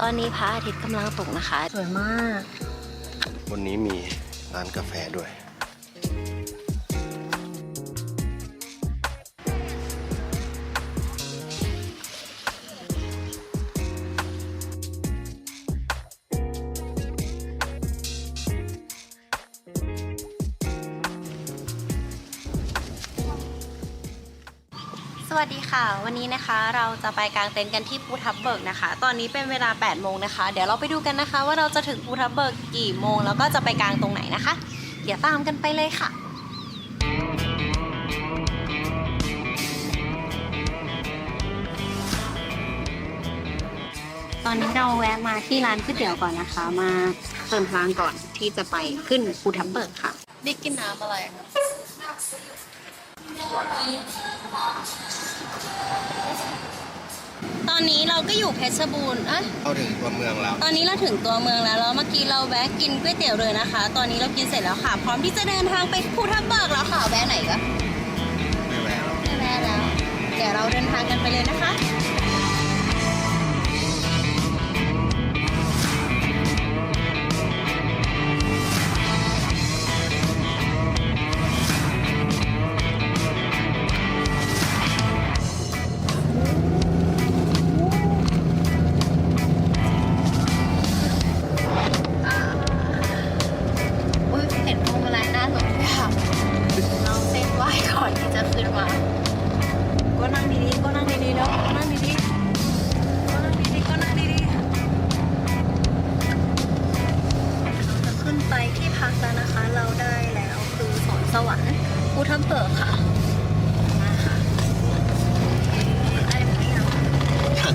ตอนนี้พระอาทิตย์กำลังตกนะคะ สวยมากวันนี้มีร้านกาแฟด้วย วัสดีค่ะ วันนี้นะคะเราจะไปกางเต็นท์กันที่ภูทับเบิกนะคะ ตอนนี้เป็นเวลา 8 โมงนะคะ เดี๋ยวเราไปดูกันนะคะ ว่าเราจะถึงภูทับเบิกกี่โมง แล้วก็จะไปกางตรงไหนนะคะ เดี๋ยวตามกันไปเลยค่ะตอนนี้เราแวะมาที่ร้านก๋วยเตี๋ยวก่อนนะคะ มาเติมพลังก่อนที่จะไปขึ้นภูทับเบิกค่ะนี่กินน้ำอะไรคะ ตอนนี้เราก็อยู่เพชรบูรณ์อะเข้าถึงตัวเมืองแล้ว ตอนนี้เราถึงตัวเมืองแล้วแล้วเมื่อกี้เราแวะกินก๋วยเตี๋ยวเลยนะคะ ตอนนี้เรากินเสร็จแล้วค่ะ พร้อมที่จะเดินทางไปภูทับเบิกแล้วค่ะแวะไหนก็ไม่แวะแล้วไม่แวะแล้ว เดี๋ยวเราเดินทางกันไปเลยนะคะ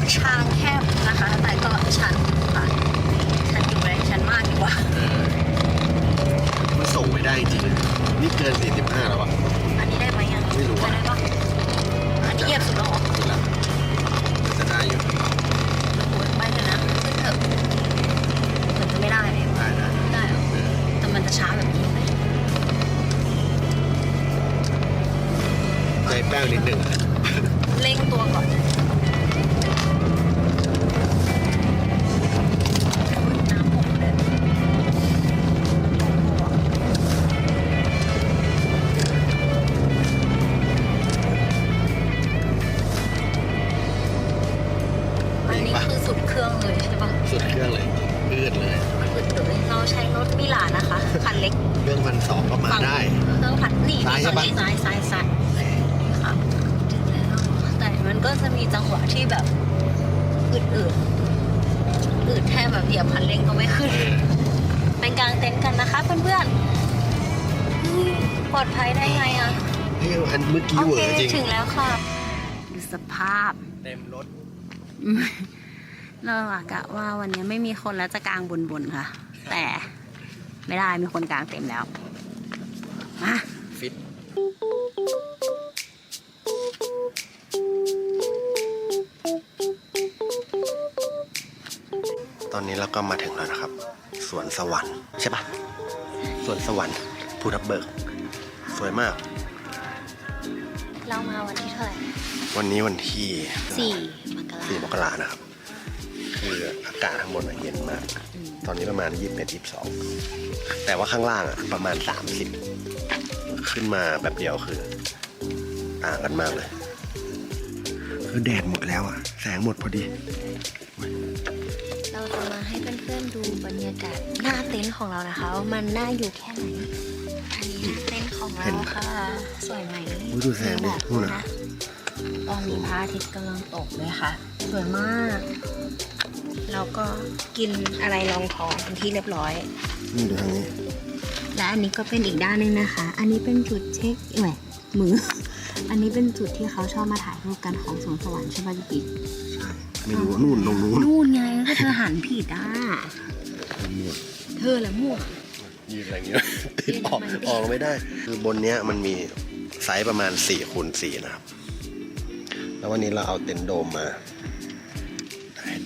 ทางชันทางแคบนะคะ แต่ก็ชันค่ะชันอยู่แรงชันมากดีกว่า มันส่งไม่ได้จริงๆนี่เกิน 45 แล้วอะอันนี้ได้ไหมอะไม่รู้อะ ได้ปะ เฮ้ยอันเมื่อกี้โอเวอเคร์จริง ถึงแล้วค่ะ ดูสภาพ เต็มรถอืมเราอะกะว่าวันนี้ไม่มีคนแล้วจะกลางบนบนๆค่ะ แต่ไม่ได้มีคนกลางเต็มแล้วมาฟิต ตอนนี้เราก็มาถึงแล้วนะครับ สวนสวรรค์ใช่ปะสวนสวรรค์ภูทับเบิก สวยมาก เรามาวันที่เท่าไหร่วันนี้วันที่สี่มกราสี่มกรานะครับ คืออากาศข้างบนอะเย็นมาก ตอนนี้ประมาณยี่สิบเอ็ดยี่สิบสองแต่ว่าข้างล่างอะประมาณสามสิบขึ้นมาแบบเดียวคือ ต่างกันมากเลย คือแดดหมดแล้วอะแสงหมดพอดี เราจะมาให้เพื่อนๆดูบรรยากาศหน้าเต็นท์ของเรานะคะว่ามันน่าอยู่แค่ไหนอันนี้เต็นท์ ของเราค่ะ สวยไหมอุ๊ยดูแสงดิบอกนู่นนะน่ะตอนนี้พระอาทิตย์กำลังตกเลยค่ะ สวยมากเราก็กินอะไรรองท้องเป็นที่เรียบร้อย นี่ดูทางนี้ และอันนี้ก็เป็นอีกด้านหนึงนะคะ อันนี้เป็นจุดเช็คแหมมือ อันนี้เป็นจุดที่เขาชอบมาถ่ายรูปกันของสวนสวรรค์ใช่ไหมพี่ปิ๊กใช่ไม่รู้นู่นตรงนู้นนู่นไงก็เธอหันผิดอะมั่วเธอแหละมั่ว ยืนอะไรอย่างเงี้ยติดออกยืนทำไมออกไม่ได้ คือบนเนี้ยมันมีไซส์ประมาณ4คูณ4นะครับ แล้ววันนี้เราเอาเต็นท์โดมมา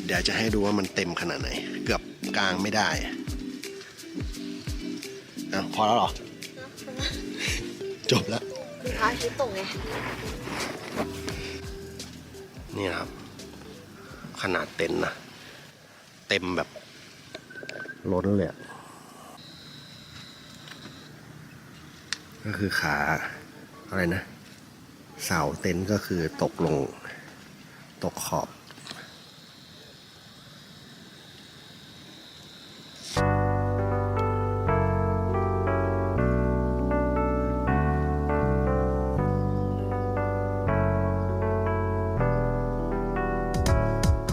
เดี๋ยวจะให้ดูว่ามันเต็มขนาดไหน เกือบกลางไม่ได้อะพอแล้วเหรอ จบแล้วพระอาทิตย์ตกไงนี่นะครับ ขนาดเต็นท์นะเเต็มแบบล้นเลยอะ ก็คือขาอะไรนะ เสาเต็นท์ก็คือตกลงตกขอบ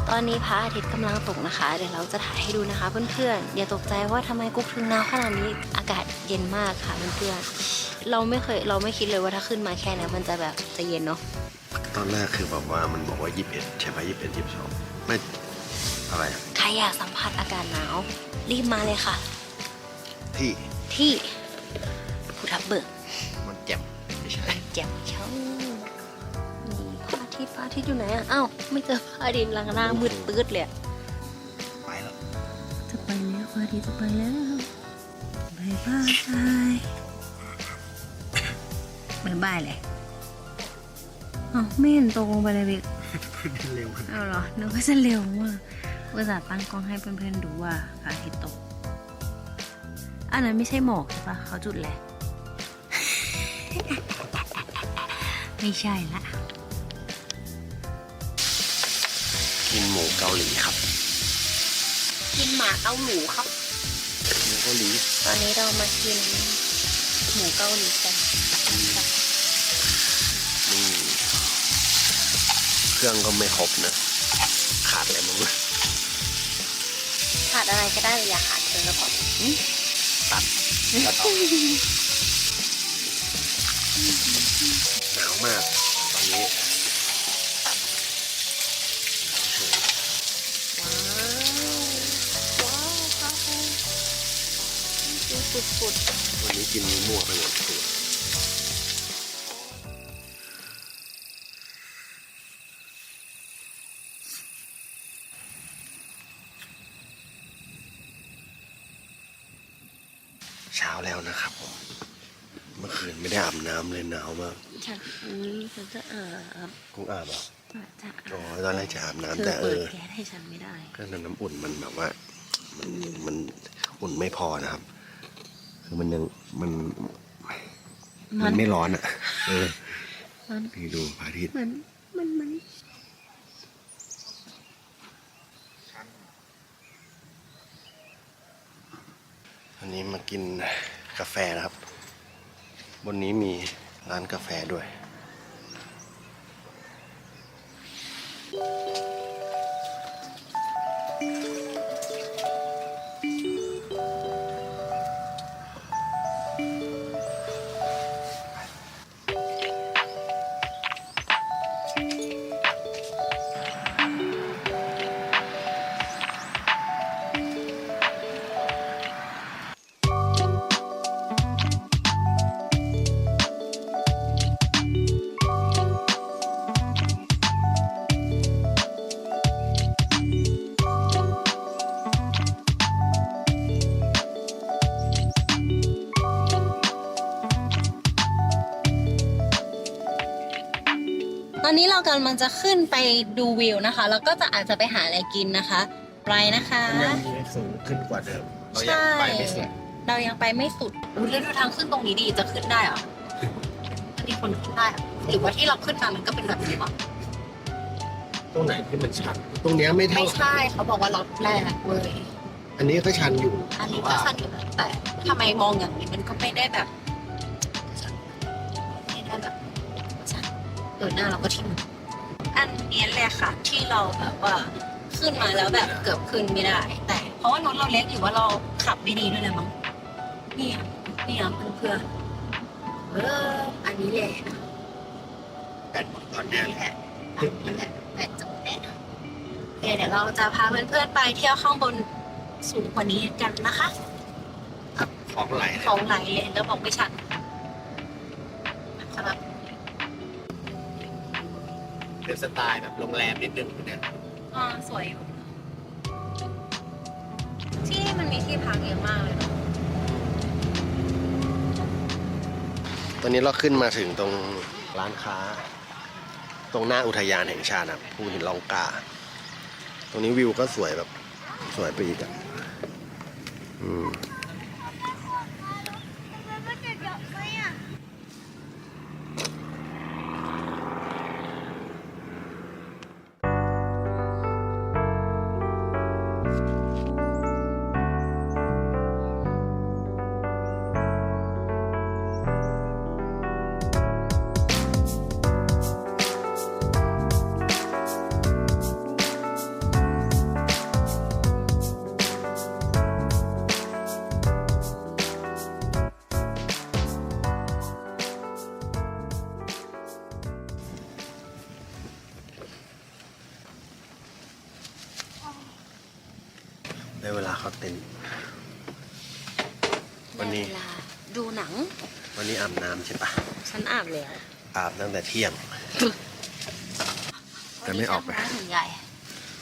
ตอนนี้พระอาทิตย์กำลังตกนะคะ เดี๋ยวเราจะถ่ายให้ดูนะคะเพื่อนๆอย่าตกใจว่าทำไมกุ๊กถึงหนาวขนาดนี้อากาศเย็นมากค่ะเพื่อนๆ เราไม่เคยเราไม่คิดเลยว่าถ้าขึ้นมาแค่นี้มันจะแบบจะเย็นเนาะตอนแรกคือแบบว่ามันบอกว่า 21 ใช่ไหม21 22 ไม่ อะไรอะใครอยากสัมผัสอากาศหนาว รีบมาเลยค่ะ ที่ที่ภูทับเบิกมันแจ่มไม่ใช่แจ่มเช้านี่พระอาทิตย์พระอาทิตย์อยู่ไหนอะอ้าวไม่เจอพระอาทิตย์ลังหน้ามืดปื๊ดเลยอะไปแล้ว จะไปแล้วพระอาทิตย์จะไปแล้วบายบาย บายบายเลยอ๋อไม่เห็นตกลงไปเลยบิ๊กเร็วเอาเหรอนึกว่าจะเร็วมากอุตส่าห์ตั้งกล้องให้เพื่อนๆดูว่าพระอาทิตย์ตก อันนั้นไม่ใช่หมอกใช่ปะเขาจุดแหละ ไม่ใช่ละกินหมูเกาหลีครับ กินหมาเอาหมูครับหมูเกาหลี ตอนนี้เรามากิน หมูเกาหลีกันนี่เครื่องก็ไม่ครบนะ ขาดอะไรมั้งวะขาดอะไรก็ได้อย่าขาดเธอก็พออืมตัดตัดออกหนาวมากตอนนี้ว้าวว้าวครับกินสุดวันนี้ กินมั่วไปหมดตัวเช้าแล้วนะครับผมเมื่อคืนไม่ได้อาบน้ำเลยหนาวมากๆฉันอืมฉันจะอาบกุ้งอาบเหรอะจะอาอ๋อบตอนแรกจะอาบเธน้ำอแต่เอเปิดอ แก๊สให้ฉันไม่ได้ ก็น้ำอุ่นมันแบบว่า มันมันอุ่นไม่พอนะครับ คือมันยัง มันมัมันน ไม่ร้อนอะ เออมันนี่ดูพระอาทิตย์มันมันมันอันนี้มากินกาแฟนะครับ บนนี้มีร้านกาแฟด้วย นนี้เรากำลังจะขึ้นไปดูวิวนะคะ แล้วก็จะอาจจะไปหาอะไรกินนะคะไปนะคะมันยังมีสูงขึ้นกว่าเดิม เรายังไปไม่สุดเรายังไปไม่สุดอุ้ยแล้วดูทางขึ้นตรงนี้ดีจะขึ้นได้เหรอจะมีคนขึ้นได้เหรอหรือว่าที่เราขึ้นมามันก็เป็นแบบนี้วะตรงไหนที่มันชัน ตรงเนี้ยไม่เท่า ไม่ใช่เขาบอกว่าล็อตแรกเว้ยอันนี้ก็ชันอยู่อันนี้ก็สั้นอยู่นะแต่ทำไมมองอย่างนี้มันก็ไม่ได้แบบ เออหน้าเราก็ทิ่มอันนี้แหละค่ะที่เราแบบว่าขึ้นมาแล้วแบบเกือบขึ้นไม่ได้ แต่ เพราะว่ารถเราเล็กหรือว่าเราขับไม่ดีด้วยแหละมั้งเนี่ยเนี่ยเพื่อนเอออันนี้แหละแบตหมดตอนอันเนี้ยนี้แหละอันนี้แหละแบตจะหมดแน่โอเคเดี๋ยวเราจะพาเพื่อนๆไปเที่ยวข้างบนสูงกว่านี้กันนะคะของไหลของไหลเลยแล้วบอกไม่ชัดนะครับ เป็นสไตล์แบบโรงแรมนิดนึงเนี่ยอ่าสวยอยู่ที่นี่มันมีที่พักเยอะมากเลยเนาะตอนนี้เราขึ้นมาถึงตรงร้านค้า ตรงหน้าอุทยานแห่งชาตินะครับภูหินลองกา ตรงนี้วิวก็สวยแบบวยไปอีกอะอืม อาบน้ำใช่ปะฉันอาบแล้วอาบตั้งแต่เที่ยง แต่ไม่ออกไป วันนี้ฉันถึงใหญ่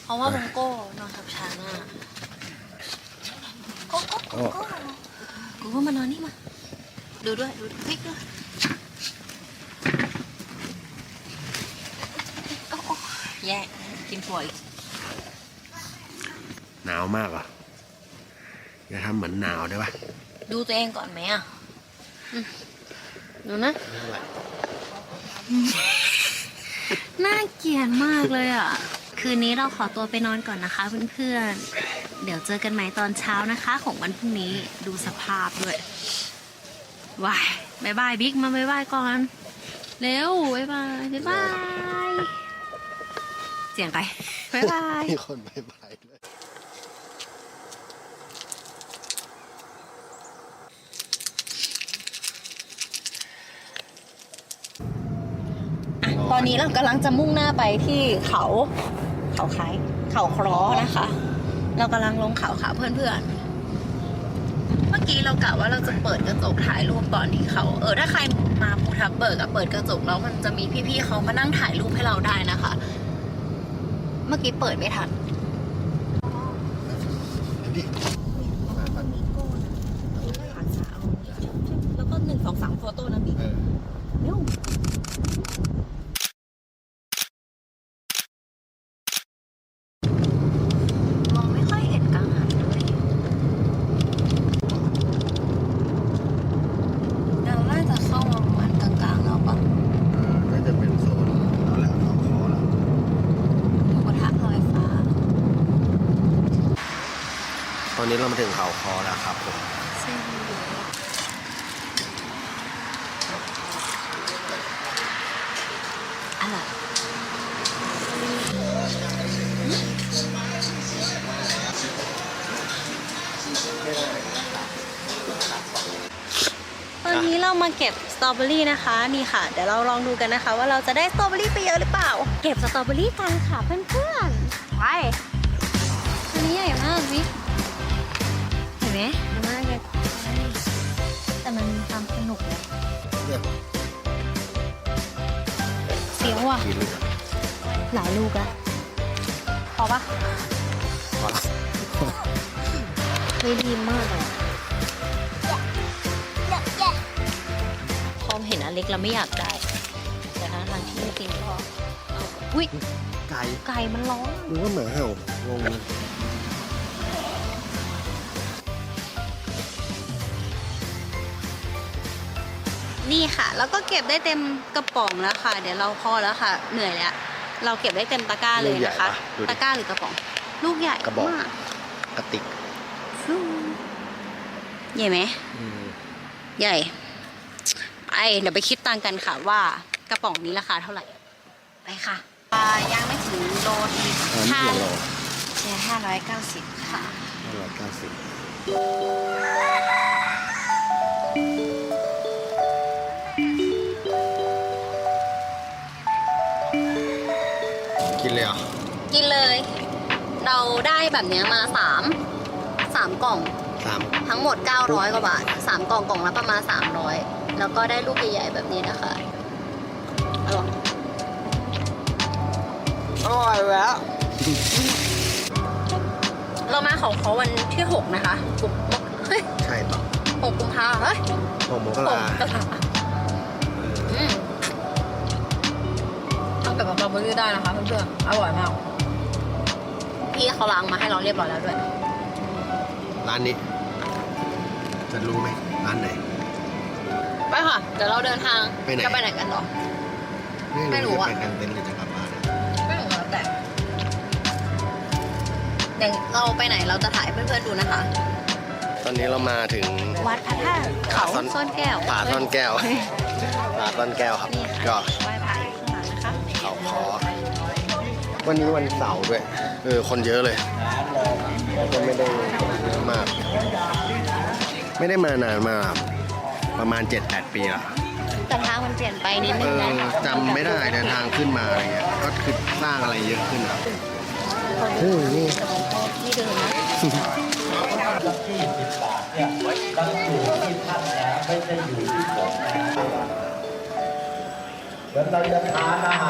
เพราะว่าบุงโก้นอนทับช้างอะโก้โก้โก้โก้กูก็มานอนนี่มา ดูด้วย ดูพริกด้วยโอ้โอ้แย่กินถั่วอีกหนาวมากอะอย่าทำเหมือนหนาวได้ปะดูตัวเองก่อนไหมอะอืม ดูนะไม่ไหวน่าเกลียดมากเลยอะ คืนนี้เราขอตัวไปนอนก่อนนะคะเพื่อนๆ เดี๋ยวเจอกันใหม่ตอนเช้านะคะ ของวันพรุ่งนี้ดูสภาพด้วยวายบายบายบิ๊กมาบายบายก่อน เร็วบายบายบายบายเสียงใครบายบาย มีคนบายบาย อะตอนนี้เรากำลังจะมุ่งหน้าไปที่เขาเขาคล้ายเขาคล้อนะคะ เรากำลังลงเขาค่ะเพื่อนๆ เมื่อกี้เรากะว่าเราจะเปิดกระจกถ่ายรูปตอนที่เขา เออถ้าใครมาภูทับเบิกอะเปิดกระจกแล้วมันจะมีพี่ๆเขามานั่งถ่ายรูปให้เราได้นะคะ เมื่อกี้เปิดไม่ทัน แล้วก็หนึ่งสองสามโฟโต้นะบิ๊ก เออ เร็วมองไม่ค่อยเห็นกลางหันเลยเราน่าจะเข้ามาประมาณกลางๆแล้วปะ เออน่าจะเป็นโซนแล้วแหละเขาคอแล้ว หมูกระทะลอยฟ้า ต อนนี้เรามาถึงเขาคอแล้วครับผมเส้นอร่อยตอนนี้เรามาเก็บสตรอเบอรี่นะคะนี่ค่ะ เดี๋ยวเราลองดูกันนะคะ ว่าเราจะได้สตรอเบอรี่ไปเยอะหรือเปล่า เก็บสตรอเบอรี่กันค่ะเพื่อนๆไปอันนี้ใหญ่มากวิเห็น ไหมมันมากเลยแต่มันมีความสนุกเลยเนี่ยเสียวอะกินเลยหลายลูกอะพอปะพอละเฮ้ยดีมากเลยอะพอเห็นอันเล็กเราไม่อยากได้ แต่ทางทางที่จริงๆก็เอาอุ้ยไก่ไก่มันร้อนมึงก็เหมือนเห่างงเลย นี่ค่ะ แล้วก็เก็บได้เต็มกระป๋องแล้วค่ะ เดี๋ยวเราพอแล้วค่ะ เหนื่อยแล้ว เราเก็บได้เต็มตะกร้าเลยนะคะดูตะดิกร้าหรือกระป๋อง ลูกใหญ่กระบอก มากกระติกฟูใหญ่ไหม อืมใหญ่ไปเดี๋ยวไปคิดตังค์กันค่ะว่ากระป๋องนี้ราคาเท่าไหร่ ไปค่ะอ่ายังไม่ถึงโลทีอันนี้ห้ากี่โลแค่ห้าร้อยเก้าสิบค่ะห้าร้อยเก้าสิบ กินเลยเหรอกินเลย เราได้แบบเนี้ยมาสามสามกล่องสามทั้งหมด 900 กว่าบาทสามกล่องกล่องละประมาณ 300 แล้วก็ได้ลูกใหญ่ๆแบบนี้นะคะอร่อยอร่อยแล้ว เรามาของเขาวันที่ 6 นะคะกุมเฮ้ยใช่ต่อ6กุมภาเฮ้ย หกโมงกหรากกลา กับสตรอเบอรี่ได้นะคะเพื่อนๆ อร่อยมาก พี่เขาล้างมาให้เราเรียบร้อยแล้วด้วย ร้านนี้ จะรู้ไหมร้านไหน ไปค่ะ เดี๋ยวเราเดินทางไปไหน จะไปไหนกันต่อ ไม่ไม่รู้รู้อะ จะไปกางเต็นท์หรือจะกลับบ้านไม่รู้แล้วแต่เดี๋ยวเราไปไหนเราจะถ่ายให้เพื่อนๆดูนะคะ ตอนนี้เรามาถึง วัดพระธาตุเขาซ่อนแก้ว ผาซ่อนแก้วผาซ่อนแก้วครับนี่ก็ค่ะไหว้ วันนี้วันเสาร์ด้วย เออ คนเยอะเลย ก็ไม่ได้เยอะมาก ไม่ได้มานานมากครับประมาณ 7-8 ปีละแต่ทางมันเปลี่ยนไปนิดเอนึงอนะคะจำไม่ได้เดินทางขึ้นมาอะไรเงี้ย ก็คือสร้างอะไรเยอะขึ้นครับเฮ้ยนี่แต่ผมก็ที่เดิมนะนี่ก็ไปด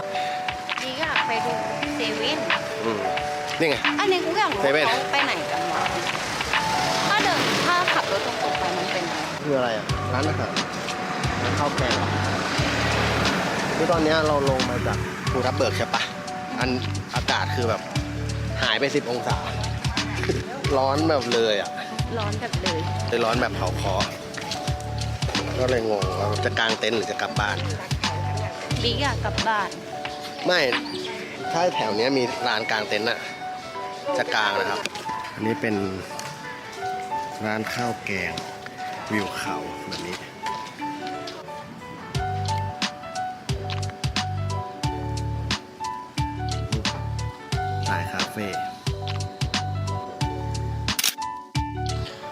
ู เซเว่นอืมนี่ไง อันนี้กูอยากรู้เซเว่น ว่าเขาไปไหนกันวะถ้าเดินถ้าขับรถตรงๆไปมันเป็นยังไงคืออะไรอะ ร้านอาหารร้านข้าวแกงเหรอคือตอนเนี้ยเราลงมาจากภูทับเบิกใช่ปะอันอากาศคือแบบ หายไป 10 องศา ร้อนแบบเลยอะร้อนแบบเลยเลยร้อนแบบเผาคอก็เลยงงว่าจะกางเต็นท์หรือจะกลับบ้าน บิ๊กอยากกลับบ้าน ไม่ ถ้าแถวเนี้ยมีร้านกลางเต็นท์อะจะกลางนะครับ อันนี้เป็นร้านข้าวแกงวิวเขาแบบนี้สายคาเฟ่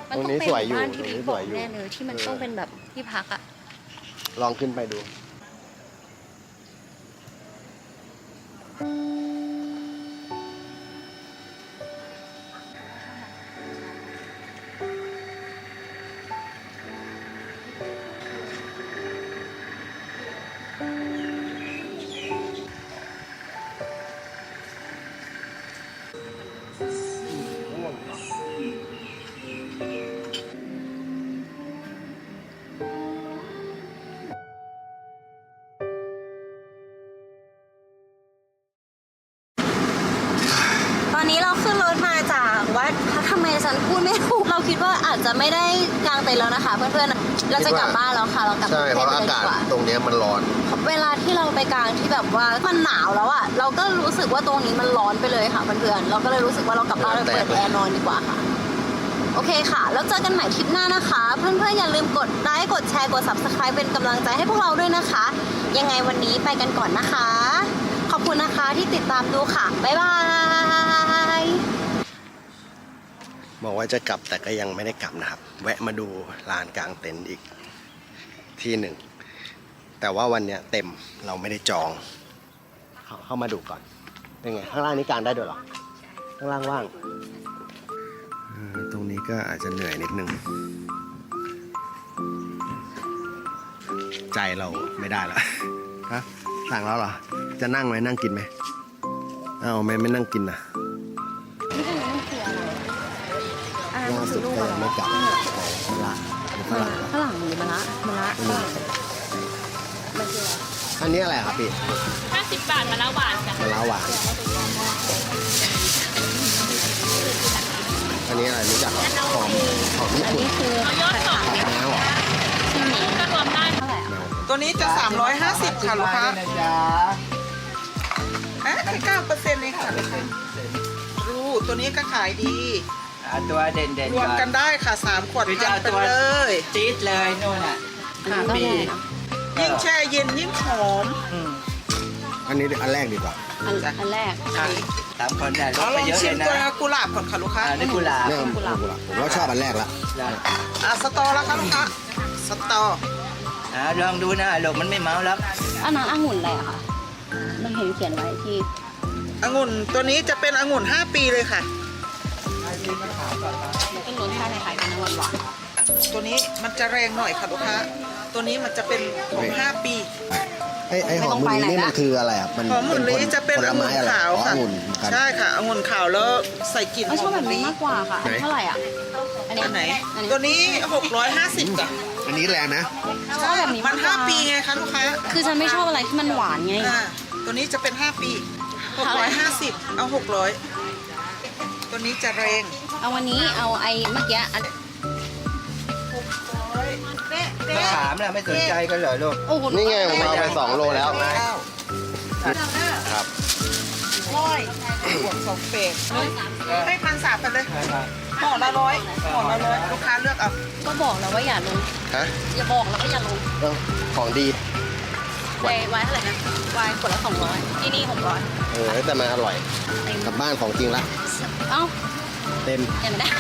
มันตรงต้องนี้เป็นสวยอยู่บ้านที่ตรงนี้บิ๊กสบวอยกอยู่แน่เลยที่มันต้องเป็นแบบที่พักอะลองขึ้นไปดู ต เต็นท์แล้วนะคะ เพื่อนๆเราจะกลับบ้านแล้วค่ะ เรากลับใช่เพราะกรุงอางทพกาศดีว่ตรงเนี้ยมันร้อน เวลาที่เราไปกลางที่แบบว่ามันหนาวแล้วอะเราก็รู้สึกว่าตรงนี้มันร้อนไปเลยค่ะเพื่อนๆเราก็เลยรู้สึกว่าเรากลับบ้านเราแตกเปิดแอร์นอนดีกว่าค่ะโอเคค่ะ แล้วเจอกันใหม่ทริปหน้านะคะ เพื่อนๆ อย่าลืมกดไลค์ กดแชร์ กด subscribe เป็นกำลังใจให้พวกเราด้วยนะคะ ยังไงวันนี้ไปกันก่อนนะคะ ขอบคุณนะคะที่ติดตามดูค่ะ บ๊ายบาย บอกว่าจะกลับแต่ก็ยังไม่ได้กลับนะครับ แวะมาดูลานกลางเต็นท์อีกที่หนึ่ง แต่ว่าวันเนี้ยเต็มเราไม่ได้จอง เข้าเข้ามาดูก่อน เป็นไง ข้างล่างนี้กลางได้ด้วยเหรอ ข้างล่างว่างเออตรงนี้ก็อาจจะเหนื่อยนิดนึง ใจเราไม่ได้แล้วฮะสั่งแล้วเหรอ จะนั่งไหมนั่งกินไหมเอาไม่ไม่นั่งกินนะ ล่าสุดลูกก็อะไรยังไม่กลับมะละมะรั่ระฝรั่งหรือมะระมะระฝรั่งมันคืออะไรอันนี้อะไรครับพี่50บบาทมาแล้วหวานจ้ะมะละหวาน อันนี้อะไรรู้จักหอมหอมญี่อันปุ่นนี้คือผัดผักแมวเหรอช่ไหมก็รวมได้เท่าไหร่อะตัวนี้จะ 350 ค่ะ ลูกค้าอะแค่เก้าเปอร์เซ็นต์เองค่ะลูกค้ารู้ตัวนี้ก็ขายดี เอาตัวเด่นๆรวมก่อกันได้ค่ะ3ขวดหรือจะพันเอาไปตัวเลย จี๊ดเลยนู่นอะอันนี้ก็แพงนะยิ่งแช่เย็นยิ่งหอมอืมอันนี้อันแรกดีกว่าอันอันแรกอะสามคนเนี่ยลเอาดลไปองเยอะชิเลมยนะตัวกุหลาบก่อนค่ะลูกค้าอ่านี่กุหลาบเนี่ยผมผมก็ชอบอันแรกละอะสตอแล้วค่ะลูกค้าสตออ่าลองดูนะลูกมันไม่เมาแล้วอันนั้นองุ่นอะไรอะคะมันเห็นเขียนไว้ที่ องุ่นตัวนี้จะเป็นองุ่น 5 ปีเลยค่ะ เป็นรสชาติคล้ายๆกันนะหวานหวานตัวนี้มันจะแรงหน่อยค่ะลูกค้า ตัวนี้มันจะเป็นของ 5 ปี ไอ้ไอ้หอมมุนลีนี่มันคืออะไรอะมันหอมหมุนลีจะเป็นผลองุ่ไม้นอะไรขาวอ๋อค่ะ องุ่นกัน ใช่ค่ะองุ่นขาวแล้วใส่กลิ่นไม่ชอบหแบอมบนี้มากกว่าค่ะอันนี้เท่าไหร่อะอันนี้อันไหน อันนี้ ตัวนี้ 650จ้ะอันนี้แรงนะ ชอบแบบนี้มันมากกว่า5ปีไงคะลูกค้าคือฉันไม่ชอบอะไรที่มันหวานไง อ่าตัวนี้จะเป็น 5 ปีเท่าไหร่650 เอา 600ตั วนี้จะแรงเท่าเอาวันนี้เอาไอ้เมื่อกี้อันเป๊ะมะเป๊ะขามน่ะไม่สนใจกันเหรอลูกโอ้โหนี่ไงผมเอาไปสองโลแล้วข้าวครับร้อยบวกสองเป็ดให้พันสามไปเลยห่อละร้อยห่อละร้อยลูกค้าเลือกเอาก็บอกแล้วว่าอย่าลงฮะอย่าบอกแล้วว่าอย่าลงเอ้าของดีไวไวเท่าไหร่นะไวขวดละสองร้อยที่นี่หกร้อยเออแต่มันอร่อยเต็มกลับบ้านของจริงละ เอ้าเต็มยังได้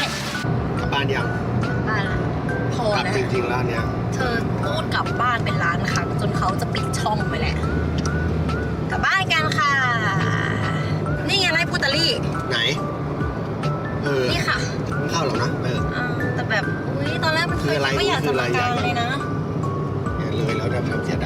กลับบ้านยังบ้านละพอกลับนะจริงๆแล้วเนี่ยเธอพูดกลับบ้านเป็นล้านครั้งจนเขาจะปิดช่องไปแหละ กลับบ้านกันค่ะ นี่ไงไรพุตาลี่ ไหน เออนี่ค่ะต้องเข้าหรอกนะเออ อ่าแต่แบบ อุ้ยตอนแรกมันเคคืยออะไรก็อยากคืจะออะไรมากลางอยากเลยนะอย่าเลยแล้วจะทำเสียด